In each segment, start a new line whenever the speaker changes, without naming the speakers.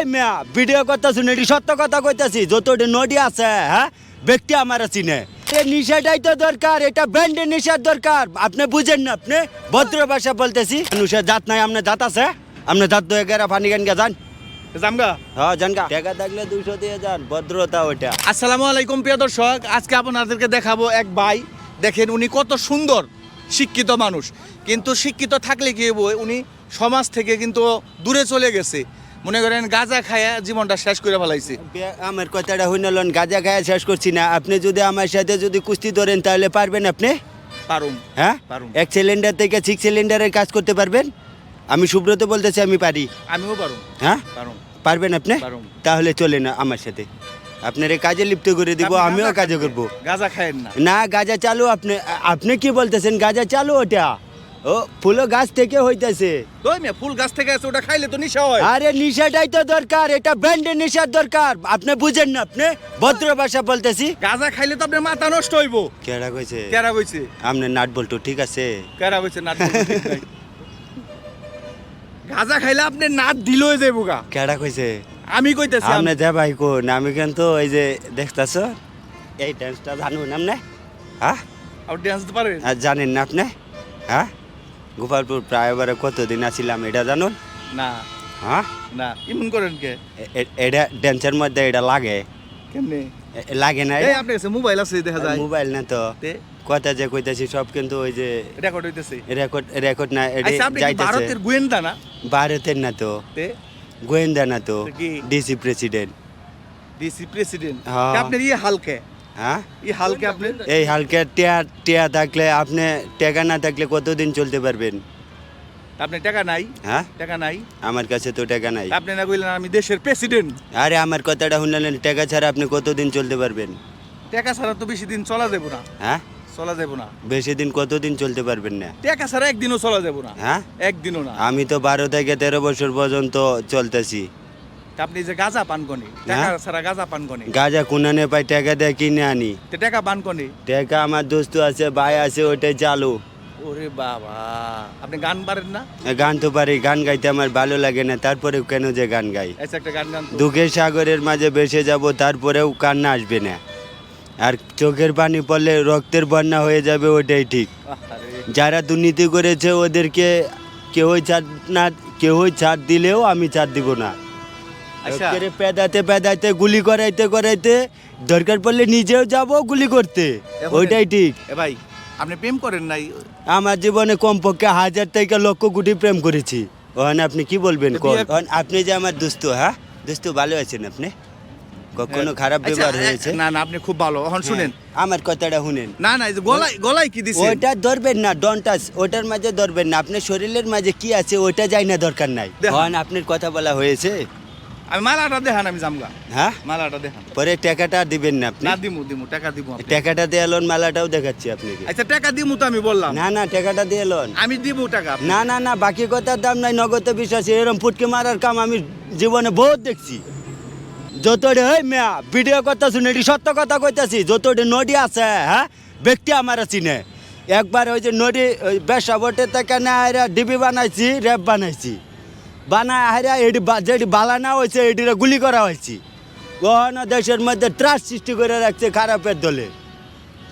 হই মিয়া ভিডিও শুনে এটি সত্য কথা কইতাছি যত নডি আছে হ্যাঁ ব্যক্তি আমার চিনে। এ নিশাটাই তো দরকার এটা ব্র্যান্ডের নিশার দরকার। আপনি বুঝেন না আপনি ভদ্র ভাষা বলতেছি। মানুষের জাত নাই আপনার জাত আছে? আপনার জাত দয়ে গেরা পানি গান গা যান।
জামগা
জান গা। টাকা থাকলে দুশো দিয়ে যান ভদ্রতা ওইটা।
আসসালামু আলাইকুম প্রিয় দর্শক। আজকে আপনাদেরকে দেখাবো এক ভাই। দেখেন উনি কত সুন্দর শিক্ষিত মানুষ। কিন্তু শিক্ষিত থাকলে কি উনি সমাজ থেকে কিন্তু দূরে চলে গেছে। মনে করেন গাঁজা খায়া জীবনটা শেষ করে ফেলাইছে।
আমার কথাটা হইনলন গাজা খায়া শেষ করছি না। আপনি যদি আমার সাথে যদি কুস্তি ধরেন তাহলে পারবেন আপনি?
পারুম।
হ্যাঁ?
পারুম।
এক সিলিন্ডার থেকে সিক্স সিলিন্ডারের কাজ করতে পারবেন? আমি সুব্রত বলতেছি আমি পারি।
আমিও পারুম।
হ্যাঁ?
পারুম।
পারবেন আপনি? তাহলে চলে না আমার সাথে। আপনার কাজে লিপ্ত করে দিব আমিও কাজে
করব
করব।
গাঁজা খায়েন না।
না গাজা চালু আপনি আপনি কি বলতেছেন গাজা চালু ওটা? ও ফুলো গাছ থেকে হইতেছে।
তো মিয়া ফুল গাছ থেকে আছে ওটা খাইলে তো নিশা হয়।
আরে নিশাটাই তো দরকার এটা ব্র্যান্ডের নিশার দরকার। আপনি বুঝেন না আপনি ভদ্র ভাষা বলতেছি।
গাঁজা খাইলে তো আপনার মাথা নষ্ট হইব।
কেডা কইছে?
কেরা কইছে?
আপনার নাট বল্টু ঠিক আছে?
কেরা কইছে নাট। গাঁজা খাইলে আপনি নাট দিলই যাইব গা।
কেডা কইছে?
আমি কইতেছি
আপনি দে ভাই কোন আমি কিন্তু ওই যে দেখতাছ এই ডান্সটা জানুন আপনি হ্যাঁ?
আপনি ডান্স দিতে পারেন
আর জানেন না আপনি? হ্যাঁ? গোপালপুর প্রায় বারে কতদিন আছিলাম এটা জানুন
না।
হ্যাঁ
না। ইমন করেন কে?
এটা ড্যান্সের মধ্যে এটা লাগে।
কেমনে?
লাগে না
এই আপনার কাছে মোবাইল আছে দেখা যায়।
মোবাইল না তো। কথা যে কইতাছি সব কিন্তু ওই যে
রেকর্ড হইতেছে।
রেকর্ড রেকর্ড না এটা
আচ্ছা আপনি
যাইতেছে।
ভারতের গোয়েন্দা না?
ভারতের না তো।
তে?
গোয়েন্দা না তো।
তো কি?
DC president.
DC president.
হ্যাঁ।
আপনার ইয়ে হালকে?
হ্যাঁ?
ই হালকে আপনি?
এই হালকা টিয়া টিয়া থাকলে আপনি টেকা না থাকলে কতদিন চলতে পারবেন?
আপনি টাকা নাই?
হ্যাঁ?
টাকা নাই?
আমার কাছে তো টাকা নাই।
আপনি না কইলেন আমি দেশের প্রেসিডেন্ট
আরে আমার কথাটা শুনলেন টাকা ছাড়া আপনি কতদিন চলতে পারবেন?
টাকা ছাড়া তো বেশি দিন চলা যাব না।
হ্যাঁ?
চলা যাব না।
বেশি দিন কতদিন চলতে পারবেন না?
টাকা ছাড়া একদিনও চলা যাব না।
হ্যাঁ?
একদিনও না।
আমি তো বারো থেকে তেরো বছর পর্যন্ত চলতেছি।
আপনি যে গাঁজা পান কনে টাকা? ছাড়া গাঁজা পান কনে?
গাজা কুনানে পাই টাকা দিয়ে কিনে আনি।
তে টাকা পান কনে?
টাকা আমার দোস্ত আছে ভাই আছে ওইটাই চালু।
ওরে বাবা আপনি গান পারেন না?
গান তো পারি গান গাইতে আমার ভালো লাগে না তারপরেও কেন যে গান গাই?
আচ্ছা একটা গান গান
দুঃখের সাগরের মাঝে ভেসে যাব তারপরেও কান্না আসবে না। আর চোখের পানি পড়লে রক্তের বন্যা হয়ে যাবে ওটাই ঠিক। যারা দুর্নীতি করেছে ওদেরকে কেউই ছাড় না কেউই ছাড় দিলেও আমি ছাড় দিব না।
আচ্ছা।
পেদাইতে গুলি করাইতে করাইতে দরকার পড়লে নিজেও যাব গুলি করতে। ওইটাই ঠিক।
ভাই আপনি প্রেম করেন নাই?
আমার জীবনে কমপক্ষে হাজার থেকে লক্ষ কোটি প্রেম করেছি। আপনি কি বলবেন কোন? আপনি যে আমার দোস্ত হ্যাঁ? দোস্ত ভালো আছেন আপনি? কখনো খারাপ
আচ্ছা,
ব্যবহার হয়েছে?
না না আপনি খুব ভালো। এখন শুনেন।
হ্যাঁ, আমার কথাটা শুনেন।
না না গলায় গলায় কি দিছেন
ওইটা ধরবেন না ডন্ট টাচ ওটার মাঝে ধরবেন না। আপনার শরীরের মাঝে কি আছে ওইটা যাই না দরকার নাই। ওখানে আপনার কথা বলা হয়েছে?
আমি মালাটা দেখান আমি জামগা
হ্যাঁ?
মালাটা দেখান।
পরে টাকাটা দিবেন না আপনি?
না দিমু দিমু টাকা দিমু
টাকাটা দিয়ে এলন মালাটাও দেখাচ্ছি আপনাকে।
আচ্ছা টাকা দিমু তো আমি বললাম।
না না টাকাটা দিয়ে এলন
আমি দিমু টাকা
না না না বাকি কথার দাম নাই নগদে বিশ্বাস এরম ফুটকে মারার কাম আমি জীবনে বহুত দেখছি। যতটে হই মিয়া ভিডিও কথা শুনে এটি সত্য কথা কইতাছি যতটে নদী আছে হ্যাঁ ব্যক্তি আমার চিনে। একবার ওই যে নদী ওই বেসা বটে থেকে না ডিবি বানাইছি র্যাব বানাইছি। বানায় হাইরা এটি যেটি বালানা হয়েছে এটিরে গুলি করা হয়েছে। ওখানে দেশের মধ্যে ত্রাস সৃষ্টি করে রাখছে খারাপের দলে।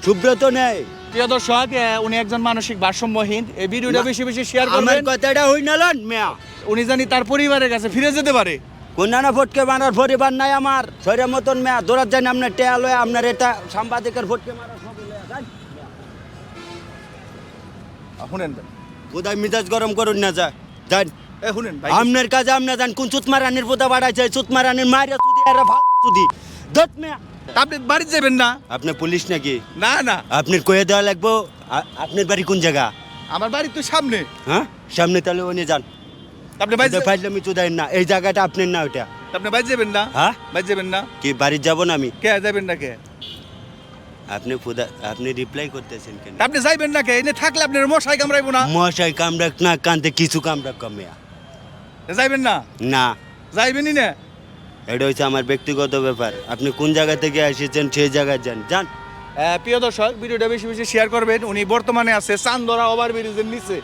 সুব্রত নেই।
প্রিয় দর্শক উনি একজন মানসিক ভারসাম্যহীন। এই ভিডিওটা বেশি বেশি শেয়ার
আমার
করবেন
কথাটা হই নালন মিয়া।
উনি জানি তার পরিবারের কাছে ফিরে যেতে পারে।
কোনানা ফটকে মারার পরিবার নাই আমার। শরীরের মতন মেয়া দৌড়ার জানি আপনার টেয়া লয় আপনার এটা সাংবাদিকের ফটকে মারার সব
শুনেন।
কোথায় মিজাজ গরম করুন না যায় যান। আপনার কাজে আপনার জান কোন চুতমারানির পোতা বাড়াইছে চুতমারানির মারিয়া চুদি আর চুদি। দত মেয়া।
আপনি বাড়ি যাবেন না?
আপনি পুলিশ নাকি?
না না।
আপনার কয়ে দেওয়া লাগবো আপনার বাড়ি কোন জায়গা?
আমার বাড়ি তো সামনে।
হ্যাঁ? সামনে তাহলে ওনে যান।
আপনি বাড়ি
ওদের ফাইজলামি চুদাই না। এই জায়গাটা আপনার না ওটা
আপনি বাড়ি যাবেন না?
হ্যাঁ?
বাড়ি যাবেন না?
কি বাড়ি যাব না আমি?
কে যাবেন না কে?
আপনি ফুদা আপনি রিপ্লাই করতেছেন কেন?
আপনি যাইবেন না কে? এনে থাকলে আপনার মশাই কামড়াইবো না।
মশাই কামড়াক না কানতে কিছু কামড়াক কমে।
যাইবেন না?
না।
যাইবেনই না?
এটা হচ্ছে আমার ব্যক্তিগত ব্যাপার। আপনি কোন জায়গা থেকে এসেছেন সেই জায়গায় যান। যান।
প্রিয় দর্শক ভিডিওটা বেশি বেশি শেয়ার করবেন। উনি বর্তমানে আছে চান্দরা ওভার ব্রিজের নিচে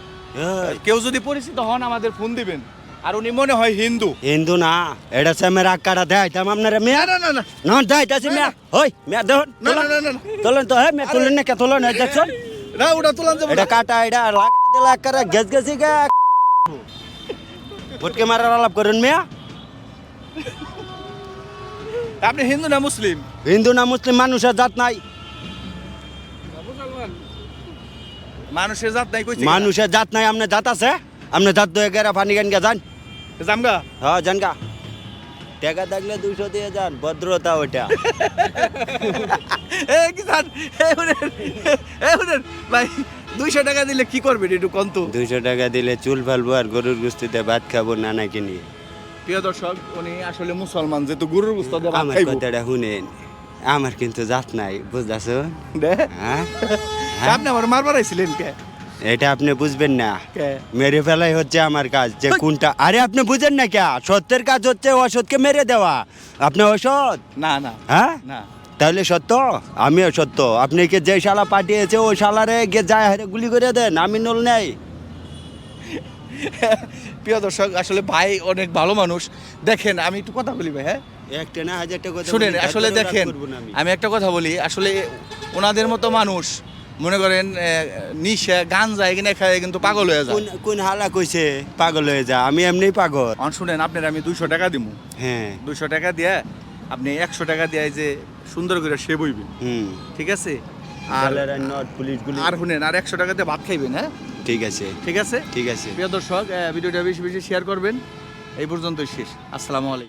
কেউ যদি পরিচিত হন আমাদের ফোন দিবেন। আর উনি মনে হয় হিন্দু।
হিন্দু না। এটা সে মেরা কাটা দেয় তাম আপনারা। মেয়া।
না না না
না। দেয় তাছি মেয়া। হই মেয়া দেখুন।
না, না, না, না।
তোলেন তো হ্যাঁ মেয়া তুলেন না কে তোলেন দেখছেন?
না ওটা তোলান যাবে
এটা কাটা এটা লাগা দিলা করে গেছ গেছি গে। ফুটকে মারার আলাপ করেন মেয়া।
আপনি হিন্দু না মুসলিম?
হিন্দু না মুসলিম মানুষের জাত নাই।
মানুষের জাত নাই কইছে
মানুষের জাত নাই আপনার জাত আছে। আপনি জাত দয়ে গেরা পানি গান গে যান।
জামগা
হ্যাঁ যান গা টাকা থাকলে দুইশো দিয়ে যান ভদ্রতা
এ কি এ ভাই দুইশো টাকা দিলে কি করবেন একটু কন্ত
দুইশো টাকা দিলে চুল ফেলব আর গরুর গুস্তিতে ভাত খাব নানাকে নিয়ে।
প্রিয় দর্শক উনি আসলে মুসলমান যেহেতু গরুর গুস্ত দিয়ে ভাত
আমার কথাটা শুনেন আমার কিন্তু জাত নাই বুঝতেছ হ্যাঁ?
আপনি আমার মারবার আইছিলেন কে?
এটা আপনি বুঝবেন না। মেরে ফেলাই হচ্ছে আমার কাজ যে কোনটা আরে আপনি বুঝেন না কে? সত্যের কাজ হচ্ছে অসৎকে মেরে দেওয়া। আপনি অসৎ
না না।
হ্যাঁ?
না।
তাহলে সত্য? আমিও সত্য। আপনি কি যে শালা পাঠিয়েছে ওই শালারে গিয়ে যায় হারে গুলি করে দেন আমি নল নেই।
প্রিয় দর্শক আসলে ভাই অনেক ভালো মানুষ। দেখেন আমি একটু কথা বলি ভাই হ্যাঁ?
একটা না হাজার টাকা দিয়ে
শুনেন আসলে দেখেন
আমি।
একটা কথা বলি আসলে ওনাদের মতো মানুষ মনে করেন নিশা গান যায় কিনে খায় কিন্তু পাগল হয়ে যায়।
কোন কোন হালা কইছে পাগল হয়ে যায় আমি এমনি পাগল।
শুনেন আপনার আমি দুইশো টাকা দিব
হ্যাঁ।
দুইশো টাকা দিয়ে আপনি একশো টাকা দেয় যে সুন্দর করে সে বইবেন
হুম।
ঠিক আছে? আর
আর পুলিশ গুলি
আর শুনেন আর একশো টাকা দিয়ে ভাত খাইবেন হ্যাঁ?
ঠিক আছে।
ঠিক আছে?
ঠিক আছে।
প্রিয় দর্শক ভিডিওটা বেশি বেশি শেয়ার করবেন। এই পর্যন্তই শেষ। আসসালামু আলাইকুম।